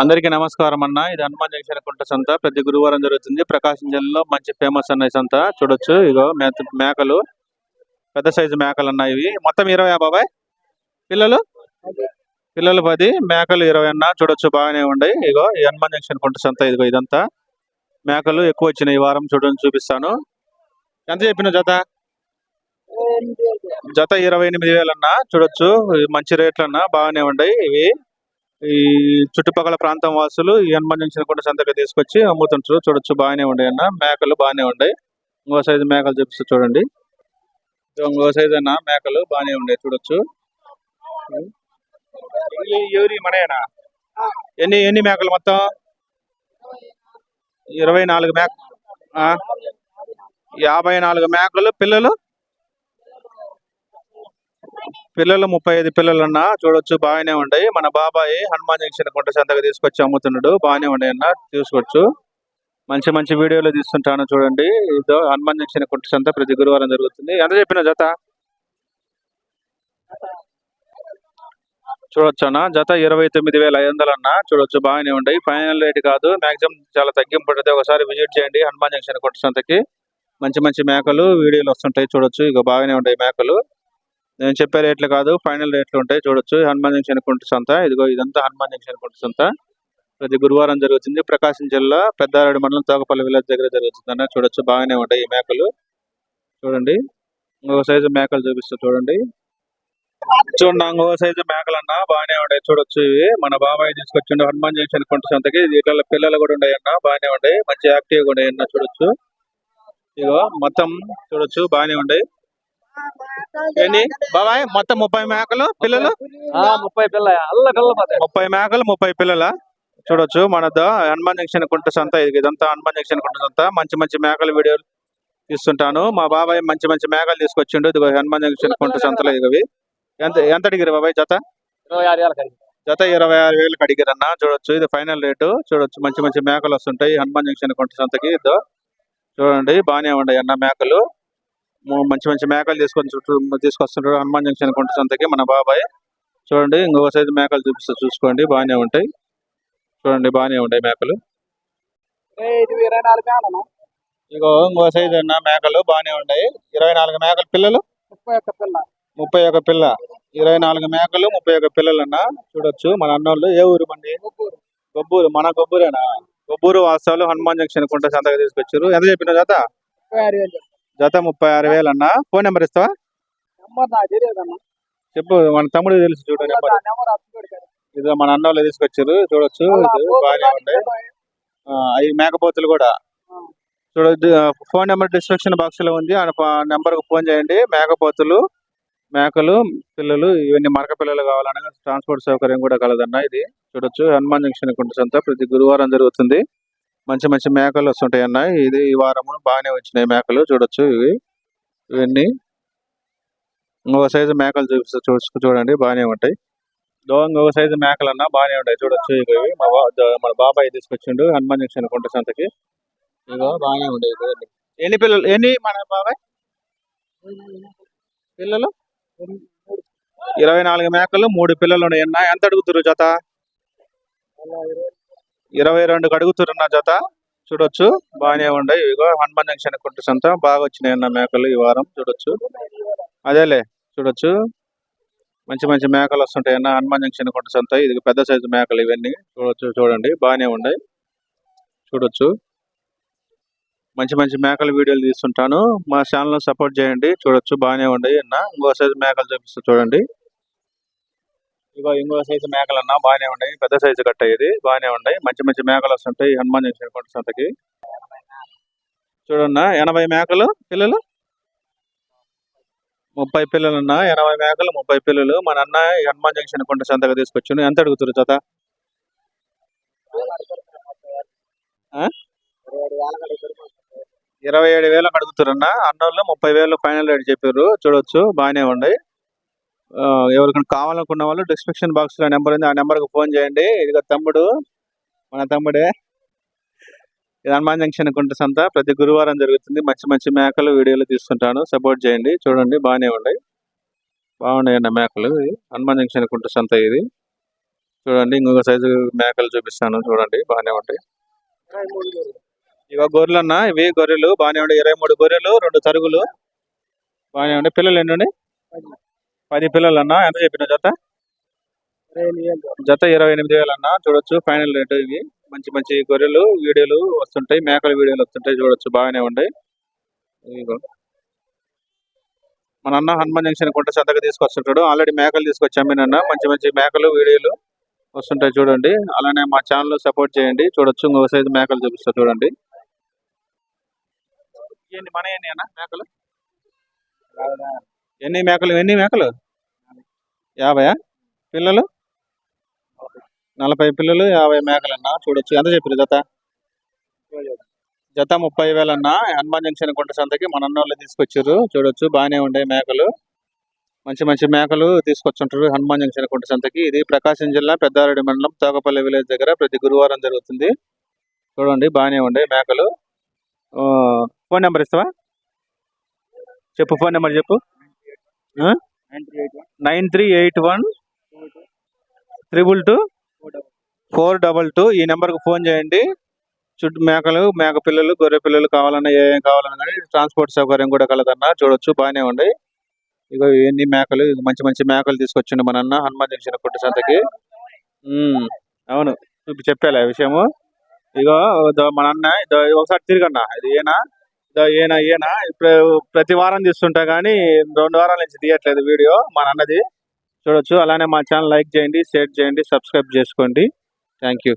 అందరికీ నమస్కారం అన్న. ఇది హనుమాన్ జంక్షన్ కుంట సంత. ప్రతి గురువారం జరుగుతుంది. ప్రకాశం జిల్లాలో మంచి ఫేమస్ అన్న సంత. చూడొచ్చు. ఇగో మేత మేకలు. పెద్ద సైజు మేకలు అన్న ఇవి. మొత్తం ఇరవై బాబాయ్? పిల్లలు? పిల్లలు పది మేకలు ఇరవై అన్న. చూడొచ్చు. బాగానే ఉన్నాయి. ఇగో ఈ హనుమాన్ జంక్షన్ కుంట సంత ఇదిగో ఇదంతా. మేకలు ఎక్కువ వచ్చినాయి ఈ వారం. చూడండి చూపిస్తాను. ఎంత చెప్పిన జత? జత ఇరవై ఎనిమిది వేలు అన్న. చూడొచ్చు. మంచి రేట్లు అన్న. బాగానే ఉన్నాయి ఇవి. ఈ చుట్టుపక్కల ప్రాంతం వాసులు ఈ హనుమాన్ జంక్షన్ కూడా సంతగా తీసుకొచ్చి అమ్ముతుంటారు. చూడొచ్చు బాగానే ఉండే అన్న. మేకలు బాగానే ఉన్నాయి ఇంకో సైజు మేకలు చూపిస్తూ చూడండి. ఇంకో సైజు అన్న. మేకలు బాగానే ఉండే చూడొచ్చు. ఎవరి మనయేనా? ఎన్ని ఎన్ని మేకలు మొత్తం? ఇరవై నాలుగు మేక ఆ? యాభై నాలుగు మేకలు పిల్లలు? పిల్లలు ముప్పై ఐదు పిల్లలు అన్న చూడొచ్చు బాగానే ఉన్నాయి మన బాబాయ్ హనుమాన్ జంక్షన్ కొంట సంతగా తీసుకొచ్చి అమ్ముతున్నాడు. బాగానే ఉన్నాయి అన్న చూసుకోవచ్చు. మంచి మంచి వీడియోలు తీస్తుంటాను చూడండి. ఇదో హనుమాన్ జంక్షన్ కొంట సంత ప్రతి గురువారం జరుగుతుంది. ఎంత చెప్పిన జత? చూడొచ్చు అన్న. జత ఇరవై తొమ్మిది వేల ఐదు వందలు అన్న. చూడొచ్చు బాగానే ఉన్నాయి ఫైనల్ రేట్ కాదు. మాక్సిమం చాలా తగ్గింపు ఉంటుంది ఒకసారి విజిట్ చేయండి హనుమాన్ జంక్షన్ కొట్టు సంతకి. మంచి మంచి మేకలు వీడియోలు వస్తుంటాయి చూడొచ్చు. ఇక బాగానే ఉంటాయి మేకలు. నేను చెప్పే రేట్లు కాదు ఫైనల్ రేట్లు ఉంటాయి చూడొచ్చు. హనుమాన్ జంక్షన్ కుంట సంత ఇదిగో ఇదంతా హనుమాన్ జంక్షన్ కుంట సంత. ప్రతి గురువారం జరుగుతుంది ప్రకాశం జిల్లా పెద్దారెడ్డి మండలం తోకపల్లి విలేజ్ దగ్గర జరుగుతుంది అన్న చూడొచ్చు. బాగానే ఉంటాయి ఈ మేకలు. చూడండి ఇంకో సైజు మేకలు చూపిస్తా చూడండి. చూడండి ఇంకో సైజు మేకలు అన్న బాగానే ఉంటాయి చూడొచ్చు ఇవి. మన బాబాయ్ తీసుకొచ్చిండు హనుమాన్ జంక్షన్ కుంట సంతకి వీటిలో పిల్లలు కూడా ఉన్నాయి అన్న బాగానే ఉంటాయి. మంచి యాక్టివ్ కూడా ఉన్నాయి అన్న చూడొచ్చు. ఇగో మొత్తం చూడొచ్చు బాగానే ఉంటాయి. బాబాయ్ మొత్తం ముప్పై మేకలు పిల్లలు? ముప్పై పిల్ల ముప్పై మేకలు ముప్పై పిల్లల? చూడొచ్చు మన ద- హనుమాన్ జంక్షన్ కుంట సంత ఇది ఇదంతా హనుమాన్ జంక్షన్ కుంట సంత. మంచి మంచి మేకల వీడియోలు తీస్తుంటాను. మా బాబాయ్ మంచి మంచి మేకలు తీసుకొచ్చిండు. ఇదిగో హనుమాన్ జంక్షన్ కుంట సంతలో ఇదిగవి ఎంత ఎంత అడిగారు బాబాయ్ జత? ఇరవై ఆరు వేల కడిగి జత ఇరవై ఆరు వేలకు అడిగారన్న చూడొచ్చు ఇది ఫైనల్ రేటు. చూడొచ్చు మంచి మంచి మేకలు వస్తుంటాయి. హనుమాన్ జంక్షన్ కుంట సంతకి ఇదో చూడండి బాగానే ఉన్నాయి అన్న మేకలు. మంచి మంచి మేకలు తీసుకొని చుట్టూ తీసుకొస్తుంటారు. హనుమాన్ జంక్షన్ కుంట సంతకి మన బాబాయ్. చూడండి ఇంకొక సైజు మేకలు చూపిస్తా చూసుకోండి. బాగానే ఉంటాయి. చూడండి బాగానే ఉంటాయి మేకలు. ఇగో ఇంకో సైజు అన్న మేకలు బాగానే ఉంటాయి. ఇరవై నాలుగు మేకలు పిల్లలు? ముప్పై ఒక పిల్ల. ఇరవై నాలుగు మేకలు ముప్పై ఒక పిల్లలు అన్న. చూడొచ్చు మన అన్నోళ్ళు ఏ ఊరు మండి? గొబ్బూరు. మన గొబ్బూరేనా? గొబ్బూరు వాస్తవాలు హనుమాన్ జంక్షన్ కుంట సంతగా తీసుకొచ్చారు. ఎంత చెప్పిన జత జత ముప్పై ఆరు వేలు అన్న? ఫోన్ నెంబర్ ఇస్తావా? చెప్పు మన తమ్ముడు తెలుసు చూడు నెంబర్ ఇదో మన అన్నోళ్ళు తీసుకొచ్చారు చూడొచ్చు ఇది బాగానే ఉంటాయి ఆ, అవి మేకపోతులు కూడా. చూడొచ్చు ఫోన్ నెంబర్ డిస్క్రిప్షన్ బాక్స్లో ఉంది ఆ నెంబర్కు ఫోన్ చేయండి. మేకపోతులు మేకలు పిల్లలు ఇవన్నీ మరక పిల్లలు కావాలనగా ట్రాన్స్పోర్ట్ సౌకర్యం కూడా కలదన్న ఇది. చూడొచ్చు హనుమాన్ జంక్షన్ కుంట సంత ప్రతి గురువారం జరుగుతుంది. మంచి మంచి మేకలు వస్తుంటాయి అన్న. ఇది ఈ వారము బాగానే వచ్చినాయి మేకలు. చూడొచ్చు ఇవి. ఇవన్నీ. ఇంకొక సైజు మేకలు చూపిస్తా చూసుకు చూడండి. బాగానే ఉంటాయి. దో ఇంకొక సైజు మేకలు అన్న బాగానే ఉంటాయి. చూడొచ్చు ఇవి మా మన బాబాయ్ తీసుకొచ్చిండు హనుమాన్ జంక్షన్ కొంట సంతకి. ఇగో బాగానే ఉంటాయి ఎన్ని పిల్లలు ఎన్ని మన బాబాయ్? పిల్లలు? ఇరవై నాలుగు మేకలు మూడు పిల్లలు ఉన్నాయి అన్న ఎంత అడుగుతున్నారు జత? ఇరవై రెండుకి అడుగుతున్న జత. చూడొచ్చు బాగానే ఉన్నాయి ఇగో హనుమాన్ జంక్షన్ కుంట సంత. బాగా వచ్చినాయి అన్న మేకలు ఈ వారం. చూడొచ్చు. అదేలే చూడొచ్చు. మంచి మంచి మేకలు వస్తుంటాయి అన్న హనుమాన్ జంక్షన్ కుంట సంత. ఇది పెద్ద సైజు మేకలు ఇవన్నీ. చూడొచ్చు చూడండి బాగానే ఉన్నాయి చూడొచ్చు. మంచి మంచి మేకల వీడియోలు తీస్తుంటాను. మా ఛానల్ సపోర్ట్ చేయండి. చూడొచ్చు బాగానే ఉన్నాయి అన్న. ఇంకో సైజు మేకలు చూపిస్తూ చూడండి. ఇగో ఇంకో సైజు మేకలు అన్నా బాగానే ఉన్నాయి. పెద్ద సైజు కట్ట ఇది బాగానే ఉన్నాయి. మంచి మంచి మేకలు వస్తుంటాయి. హనుమాన్ జంక్షన్ కొండ సంతకి. చూడన్నా ఎనభై మేకలు పిల్లలు? ముప్పై పిల్లలు అన్న ఎనభై మేకలు ముప్పై పిల్లలు. మన అన్న హనుమాన్ జంక్షన్ కొండ సంతగా తీసుకొచ్చిండు ఎంత అడుగుతారు జత ఇరవై ఏడు వేలకు అడుగుతారన్న. అన్నోళ్ళు ముప్పై వేలు ఫైనల్ రేట్ చెప్పారు. చూడొచ్చు బాగానే ఉన్నాయి. ఎవరికైనా కావాలనుకున్న వాళ్ళు డిస్క్రిప్షన్ బాక్స్లో నెంబర్ ఉంది. ఆ నెంబర్కి ఫోన్ చేయండి. ఇదిగో తమ్ముడు. మన తమ్ముడే. ఇది హనుమాన్ జంక్షన్ కుంట సంత. ప్రతి గురువారం జరుగుతుంది. మంచి మంచి మేకలు వీడియోలు తీసుకుంటాను. సపోర్ట్ చేయండి. చూడండి. బాగానే ఉన్నాయి. బాగున్నాయి అన్న మేకలు. ఇది హనుమాన్ జంక్షన్ కుంట సంత ఇది. చూడండి. ఇంకొక సైజు మేకలు చూపిస్తాను. చూడండి. బాగానే ఉంటాయి. ఇరవై ఇవ గొర్రెలు అన్న ఇవి గొర్రెలు. బాగానే ఉంటాయి ఇరవై మూడు గొర్రెలు రెండు తరుగులు. బాగానే ఉన్నాయి. పిల్లలు ఎన్ని ఉన్నాయి? పది. పిల్లలు అన్న ఎంత చెప్పిన జత? జత ఇరవై ఎనిమిది వేలు అన్న చూడొచ్చు ఫైనల్ రేటు ఇవి మంచి మంచి గొర్రెలు వీడియోలు వస్తుంటాయి. మేకల వీడియోలు వస్తుంటాయి. చూడొచ్చు బాగానే ఉంటాయి మన అన్న హనుమాన్ జంక్షన్ కొంట సంతగా తీసుకొస్తుంటాడు. ఆల్రెడీ మేకలు తీసుకొచ్చి అమ్మినన్న. మంచి మంచి మేకలు వీడియోలు వస్తుంటాయి చూడండి. అలానే మా ఛానల్ సపోర్ట్ చేయండి. చూడొచ్చు ఇంకొక సైజు మేకలు చూపిస్తారు చూడండి. మన ఏంటి అన్న? మేకలు? ఎన్ని మేకలు ఎన్ని మేకలు? యాభయా పిల్లలు? నలభై పిల్లలు యాభై మేకలు అన్నా చూడొచ్చు. ఎంత చెప్పారు జత? జత ముప్పై వేలు హనుమాన్ జంక్షన్ కొండ సంతకి మన అన్న వాళ్ళు తీసుకొచ్చారు చూడొచ్చు. బాగానే ఉండే మేకలు. మంచి మంచి మేకలు తీసుకొచ్చుంటారు హనుమాన్ జంక్షన్ కొండ సంతకి. ఇది ప్రకాశం జిల్లా పెద్దారెడ్డి మండలం తోకపల్లి విలేజ్ దగ్గర ప్రతి గురువారం జరుగుతుంది. చూడండి. బాగానే ఉండే మేకలు. ఫోన్ నెంబర్ ఇస్తావా? చెప్పు ఫోన్ నెంబర్ చెప్పు. Nine three eight one triple two four double two ఈ నెంబర్కి ఫోన్ చేయండి. చుట్టూ మేకలు మేక పిల్లలు గొర్రె పిల్లలు కావాలన్నా ఏం కావాలన్నా కానీ ట్రాన్స్పోర్ట్ సౌకర్యం కూడా కలదన్నా చూడొచ్చు బాగానే ఉంది. ఇక ఎన్ని మేకలు ఇక మంచి మంచి మేకలు తీసుకొచ్చిండు మన అన్న హనుమాన్ జంక్షన్ కొట్టు సంతకి. ఉమ్, అవును చెప్పాలి ఆ విషయము? ఇగో మన అన్న ఇదో ఒకసారి తిరిగన్నా ఇది ఏనా? ఈయన ఈయన ఇప్పుడు ప్రతి వారం తీస్తుంటా కానీ రెండు వారాల నుంచి తీయట్లేదు వీడియో మా అన్నది చూడొచ్చు. అలానే మా ఛానల్ లైక్ చేయండి షేర్ చేయండి సబ్స్క్రైబ్ చేసుకోండి. Thank you.